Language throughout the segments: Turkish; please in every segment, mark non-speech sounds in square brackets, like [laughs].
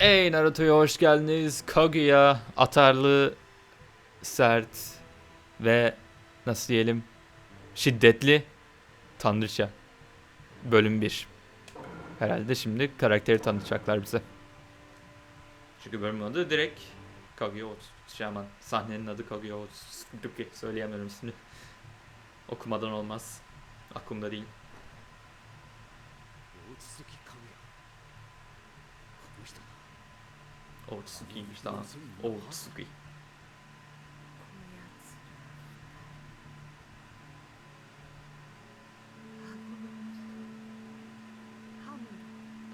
Ey Naruto'ya hoş geldiniz. Kaguya atarlı, sert ve nasıl diyelim şiddetli tanrıça. Bölüm 1. Herhalde şimdi karakteri tanıtacaklar bize. Çünkü bölümün adı direkt Kaguya Shaman. Şey sahnenin adı Kaguya Otsutsuki. Söyleyemiyorum ismini. Okumadan olmaz. Aklımda değil. Otsukiymiş tamam. Otsuki.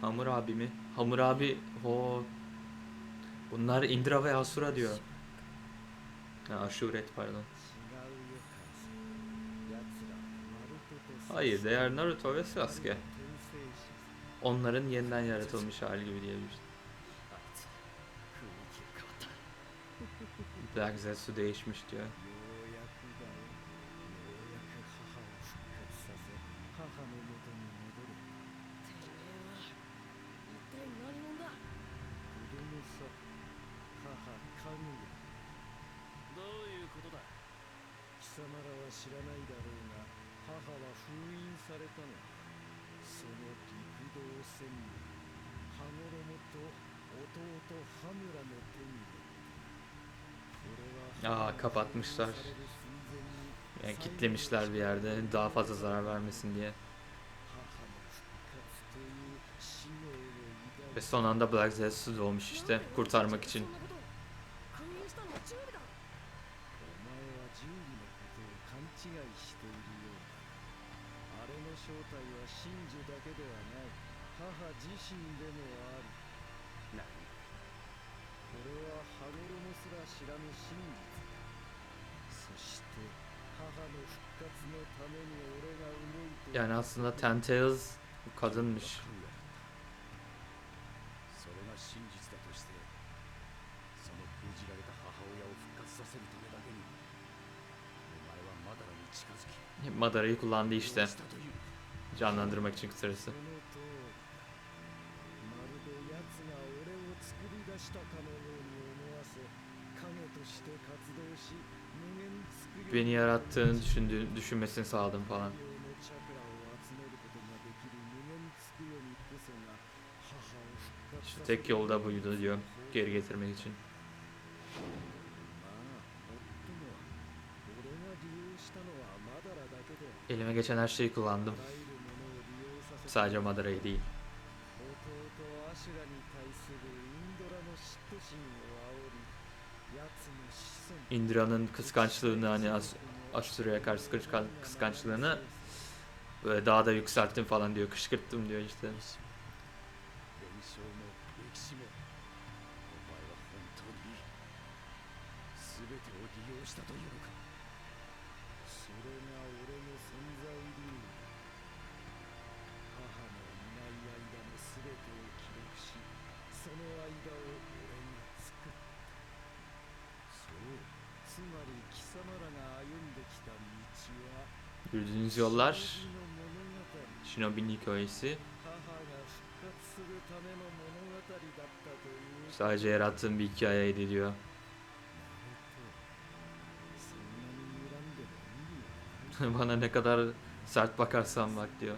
Hamur abi? Hamur abi ho. Bunlar Indra Asura diyor. Ha, pardon. Hayır, değer Naruto ve Sasuke. Onların yeniden yaratılmış hali gibi diyebiliriz. Plagzesi değişmiş diyor. Hamura の手に Aa kapatmışlar. Yani kitlemişler bir yerde daha fazla zarar vermesin diye. Ve son anda Black Zeus olmuş işte kurtarmak için. して母の復活のために俺が動いて Yani aslında Tentails kadınmış. それが真実だとしてその封じられた母親を復活させるためだけにお前はマダラに近づき Madara'yı kullandı işte. したという Canlandırmak için kısacası. その通りだまるで奴が俺を作り出したかのように思わせ影として活動し無限 beni yarattığını düşündü, düşünmesini sağladım falan. İşte tek yolda buydu diyor geri getirmek için. Elime geçen her şeyi kullandım. Sadece Madara'yı değil. Indra'nın kıskançlığını hani Asura'ya karşı kıskançlığını böyle daha da yükselttim falan diyor. Kışkırttım diyor işte. Yürüdüğünüz yollar Shinobi'nin hikayesi. Sadece yarattığım bir hikayeydi diyor. [laughs] Bana ne kadar sert bakarsan bak diyor.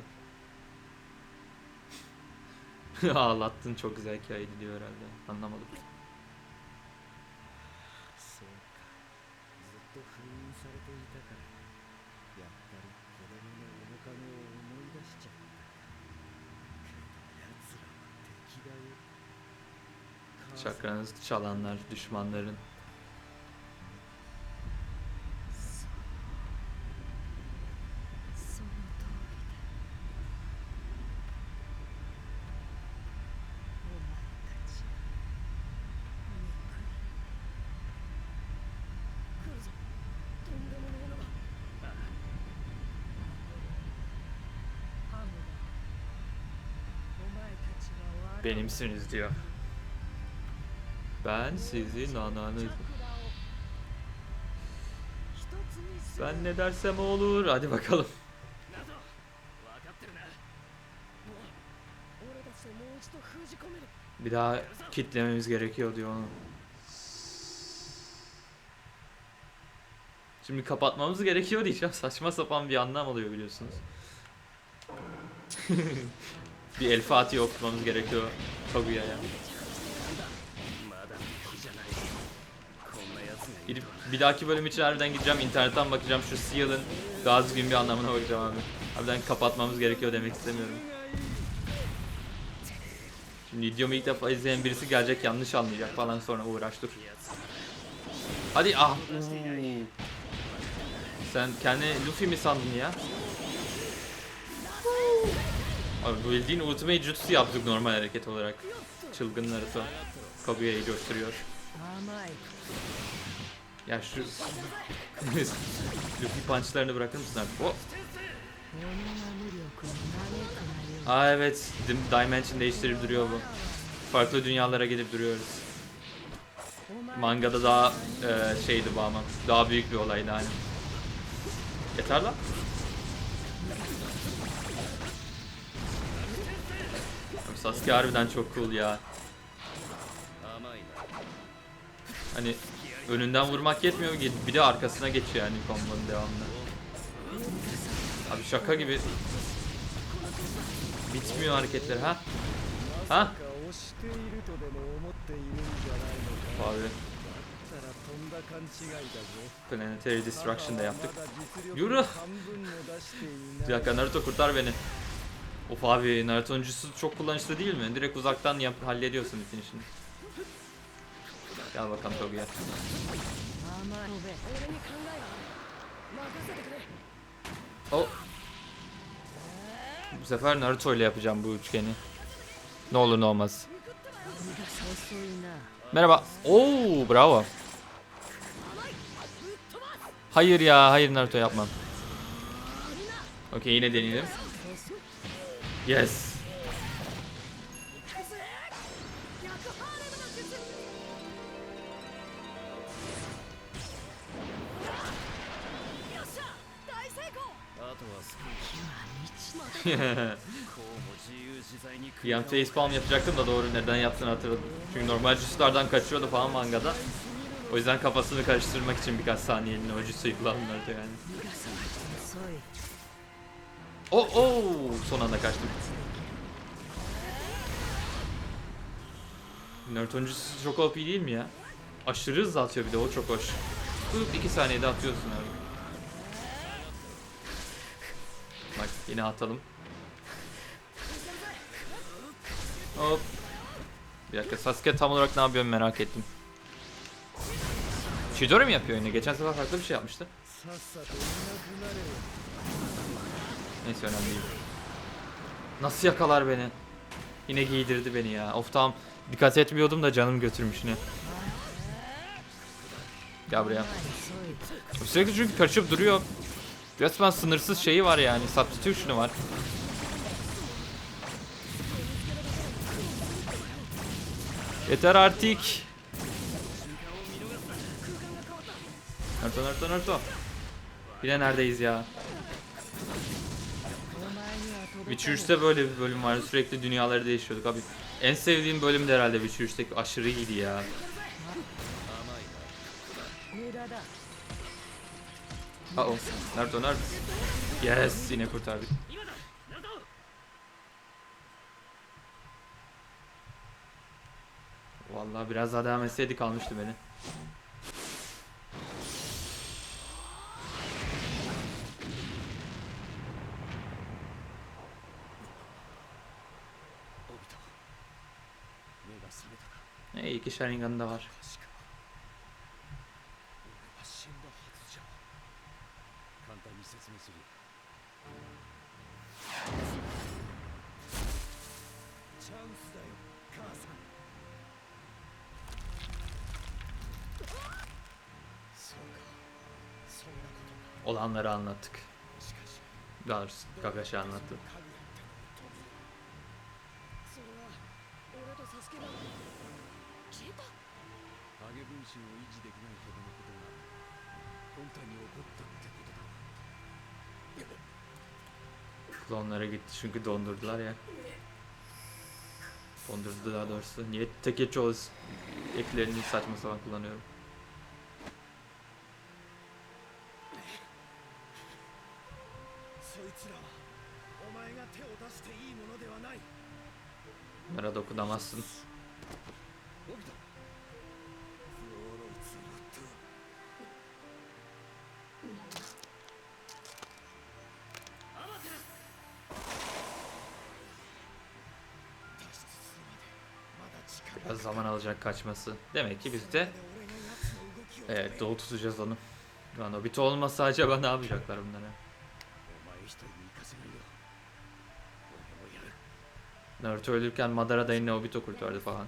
[laughs] Ağlattın çok güzel hikayeydi diyor herhalde. Anlamadım. Çakranızı çalanlar, düşmanların. benimsiniz diyor. Ben sizin ananız. Ben ne dersem olur. Hadi bakalım. Bir daha kitlememiz gerekiyor diyor onu. Şimdi kapatmamız gerekiyor diyeceğim. Saçma sapan bir anlam oluyor biliyorsunuz. [laughs] bir El Fatih okumamız gerekiyor Kaguya'ya. Yani. Gidip bir dahaki bölüm için harbiden gideceğim internetten bakacağım şu Seal'ın Gazi gün bir anlamına bakacağım abi. Harbiden kapatmamız gerekiyor demek istemiyorum. Şimdi videomu ilk defa izleyen birisi gelecek yanlış anlayacak falan sonra uğraş dur. Hadi ah. Sen kendi Luffy mi sandın ya? Abi bildiğin Ultimate Jutsu yaptık normal hareket olarak. Çılgınlar arası. Kabuya'yı gösteriyor. Ya şu... Luffy punchlarını bırakır mısın artık? Oh. Aa evet. Dimension değiştirip duruyor bu. Farklı dünyalara gidip duruyoruz. Mangada daha e, şeydi bu ama. Daha büyük bir olaydı hani. Yeter lan. Sasuke harbiden çok cool ya. Hani Önünden vurmak yetmiyor. Bir de arkasına geçiyor yani kombonun devamlı. Abi şaka gibi. Bitmiyor hareketler ha. Ha? Abi. Planetary Destruction da yaptık. Yürü. Bir dakika Naruto kurtar beni. Of abi Naruto'ncusu çok kullanışlı değil mi? Direkt uzaktan yap hallediyorsun bütün işini. Gel bakalım Tobi'ye. Oh. Bu sefer Naruto ile yapacağım bu üçgeni. Ne olur ne olmaz. Merhaba. Oo bravo. Hayır ya hayır Naruto yapmam. Okey yine deneyelim. Yes. [laughs] Bir an facepalm yapacaktım da doğru neden yaptığını hatırladım. Çünkü normal jutsulardan kaçıyordu falan mangada. O yüzden kafasını karıştırmak için birkaç saniyeliğine o jutsuyu kullandım Naruto yani. Oh oh son anda kaçtım. Naruto'nun jutsusu çok OP değil mi ya? Aşırı hızlı atıyor bir de o çok hoş. Hıp 2 saniyede atıyorsun abi. Bak yine atalım. Hop. Bir dakika Sasuke tam olarak ne yapıyor merak ettim. Chidori mi yapıyor yine? Geçen sefer farklı bir şey yapmıştı. Neyse önemli değil. Nasıl yakalar beni? Yine giydirdi beni ya. Of tamam. Dikkat etmiyordum da canım götürmüş yine. Gel buraya. Sürekli çünkü kaçıp duruyor. Resmen sınırsız şeyi var yani. Substitution'u var. Yeter artık. Naruto Naruto Naruto. Yine neredeyiz ya. Witcher böyle bir bölüm vardı. Sürekli dünyaları değişiyorduk abi. En sevdiğim bölüm de herhalde Witcher aşırı iyiydi ya. Uh oh. Naruto Naruto. Yes yine kurtardık. Vallahi biraz daha devam etseydi kalmıştı beni. Ne iyi ki Sharingan'da var. onları anlattık. Daha doğrusu anlattı. Klonlara gitti çünkü dondurdular ya. Dondurdu daha doğrusu. Niye tek eklerini saçma sapan kullanıyorum. つらはお前が手を出していいものではない Bunlara dokunamazsın. オビトゾロゾロとアマテラス脱出するまでまだ時間が Biraz zaman alacak kaçması. Demek ki biz de 俺が奴の動きを evet doğu tutacağız onu. Lan Obito olmasa acaba ne yapacaklar bunlara? Naruto ölürken Madara dayını Obito kurtardı falan.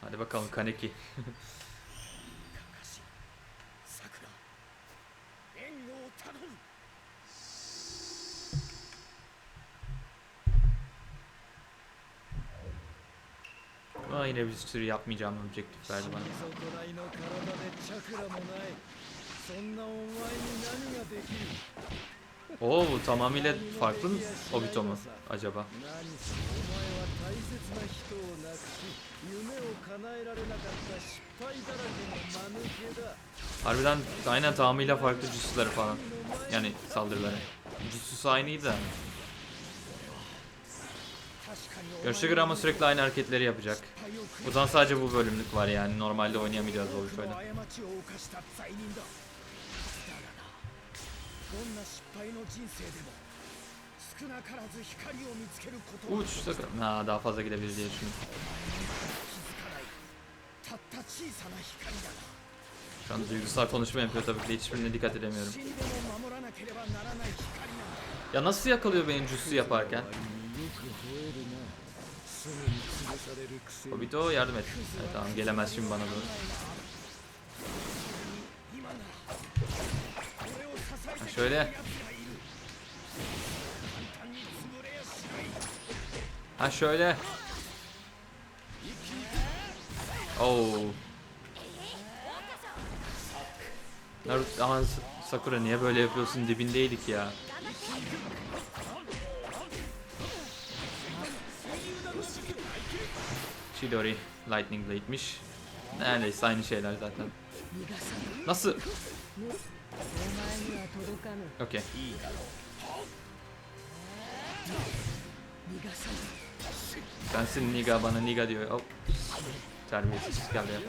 Hadi bakalım Kaneki. Ama yine bir sürü yapmayacağım objektif verdi bana. Oo bu tamamıyla farklı mı Obito mu acaba? Harbiden aynen tamamıyla farklı cüsleri falan. Yani saldırıları. Cüsüsü aynıydı da. Yoshiguro ama sürekli aynı hareketleri yapacak. O zaman sadece bu bölümlük var yani. Normalde oynayamayacağız o böyle. Uç sakın. Ha daha fazla gidebilir. Şu an duygusal konuşma yapıyor tabii ki hiçbirine dikkat edemiyorum. Ya nasıl yakalıyor beni cüssü yaparken? Obito yardım et. Evet, tamam gelemez şimdi bana doğru. Şöyle. Ha şöyle. Oo. Naruto, aha Sakura niye böyle yapıyorsun dibindeydik ya. Chidori Lightning Blade'miş. Neredeyse aynı şeyler zaten. Nasıl? Okey. Sensin Niga bana Niga diyor. Al. Terbiyesiz geldi ya.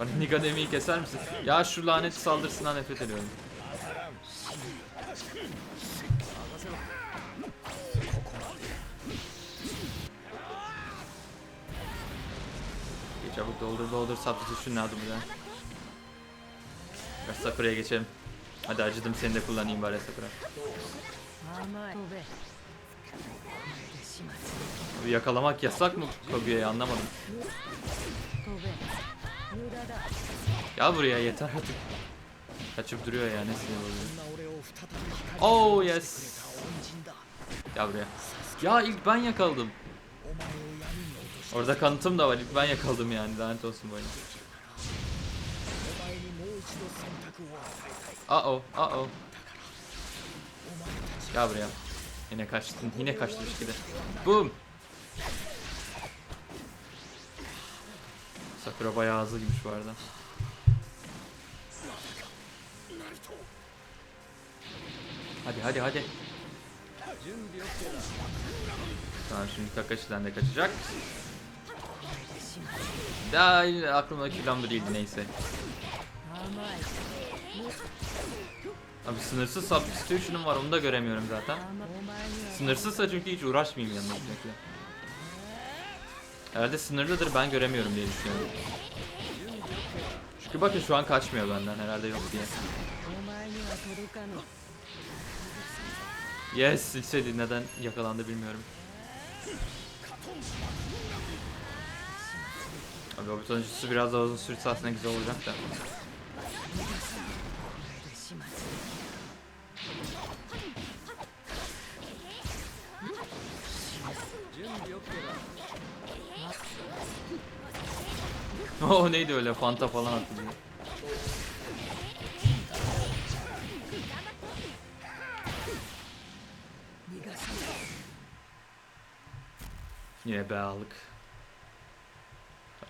Bana Niga demeyi keser misin? Ya şu lanet saldırsından nefret ediyorum. Çabuk doldur doldur substitution lazım bir daha. Ver Sakura'ya geçelim. Hadi acıdım seni de kullanayım bari Sakura. Yakalamak yasak mı Kogyo'yu anlamadım. Ya buraya yeter artık. Kaçıp duruyor ya ne sinir oluyor. Oh yes. Gel buraya. Ya ilk ben yakaladım. Orada kanıtım da var. Ben yakaladım yani. Lanet olsun bu oyunu. A o, a o. Gel buraya. Yine kaçtın. Yine kaçtı bir. Boom. Sakura bayağı hızlı gibi arada. Hadi hadi hadi. Tamam şimdi Kakaşi'den de kaçacak. Ya yine aklımdaki plan da değildi neyse. Abi sınırsız substitution'um var onu da göremiyorum zaten. Sınırsızsa çünkü hiç uğraşmayayım yanına sürekli. Herhalde sınırlıdır ben göremiyorum diye düşünüyorum. Çünkü bakın şu an kaçmıyor benden herhalde yok diye. Yes, silseydi neden yakalandı bilmiyorum. Abi o sonuçlusu biraz daha uzun sürse aslında güzel olacak da. [laughs] o neydi öyle fanta falan attı diye. Yine be ağlık.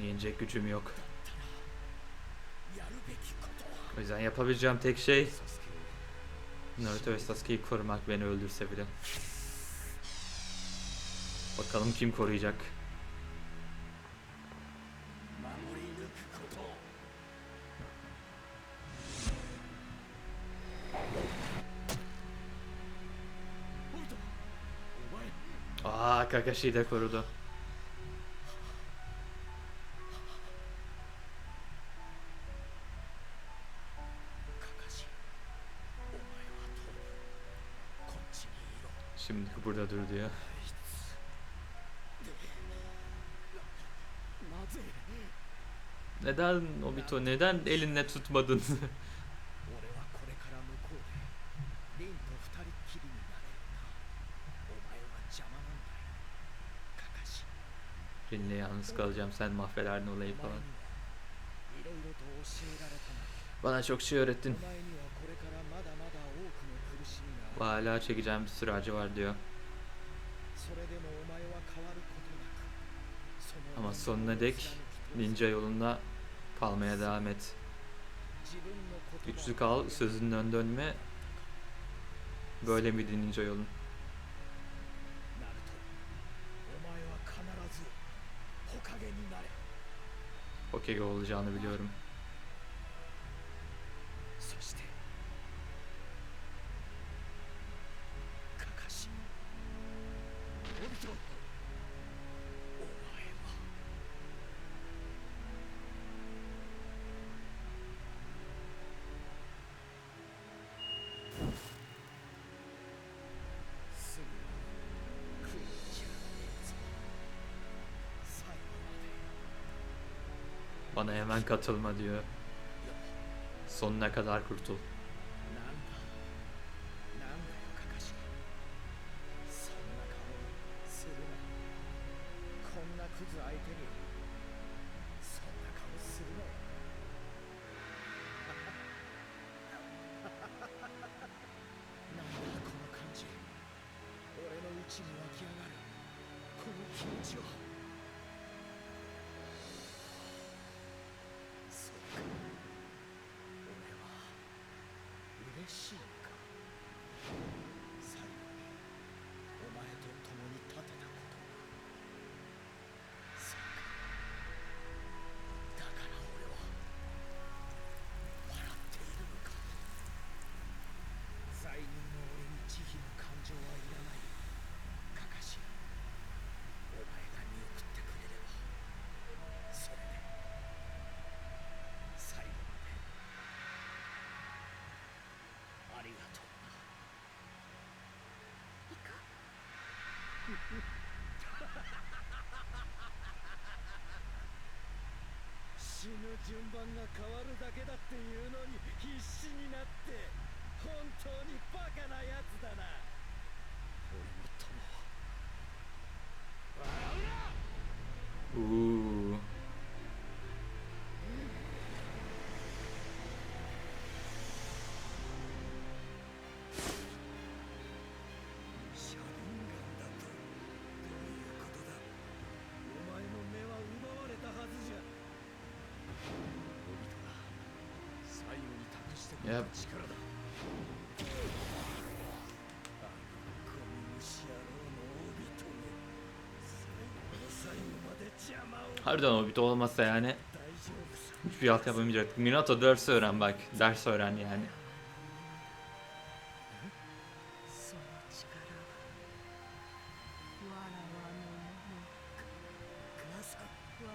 Onu yenecek gücüm yok. O yüzden yapabileceğim tek şey Naruto ve Sasuke'yi korumak beni öldürse bile. Bakalım kim koruyacak. Aa Kakashi'yi de korudu. Şimdi burada dur diyor. Neden Obito neden elinle tutmadın? Rin'le yalnız kalacağım sen mahvelerdin olayı falan. Bana çok şey öğrettin. Hala çekeceğim bir sürü acı var diyor. Ama sonuna dek ninja yolunda kalmaya devam et. Güçlü kal, sözünün ön dönme. Böyle miydi ninja yolun? Hokage olacağını biliyorum. Bana hemen katılma diyor. Sonuna kadar kurtul. 順番が変わるだけだっていうのに必死になって。Yep. Harbiden o bit olmasa yani hiçbir alt yapamayacaktık. Minato ders öğren bak. Ders öğren yani.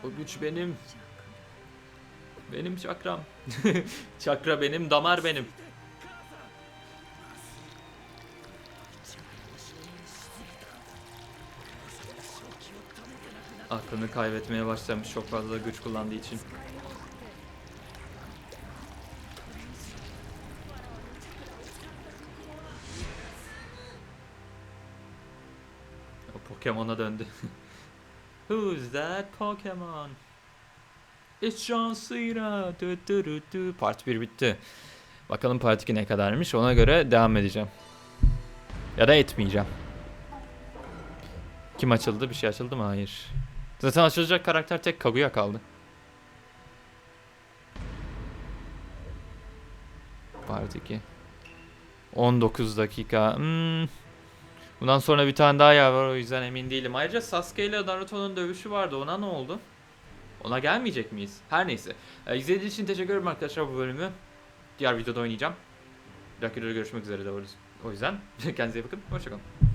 O güç benim. Benim çakram. [laughs] Çakra benim, damar benim. Aklını kaybetmeye başlamış çok fazla güç kullandığı için. O Pokemon'a döndü. [laughs] Who's that Pokemon? Du, du. Part 1 bitti. Bakalım part 2 ne kadarmış ona göre devam edeceğim. Ya da etmeyeceğim. Kim açıldı? Bir şey açıldı mı? Hayır. Zaten açılacak karakter tek Kaguya kaldı. Part 2. 19 dakika. Hmm. Bundan sonra bir tane daha yer var o yüzden emin değilim. Ayrıca Sasuke ile Naruto'nun dövüşü vardı. Ona ne oldu? Ona gelmeyecek miyiz? Her neyse. Ee, izlediğiniz için teşekkür ederim arkadaşlar bu bölümü. Diğer videoda oynayacağım. Bir dahaki görüşmek üzere de o yüzden. [laughs] Kendinize iyi bakın. Hoşçakalın.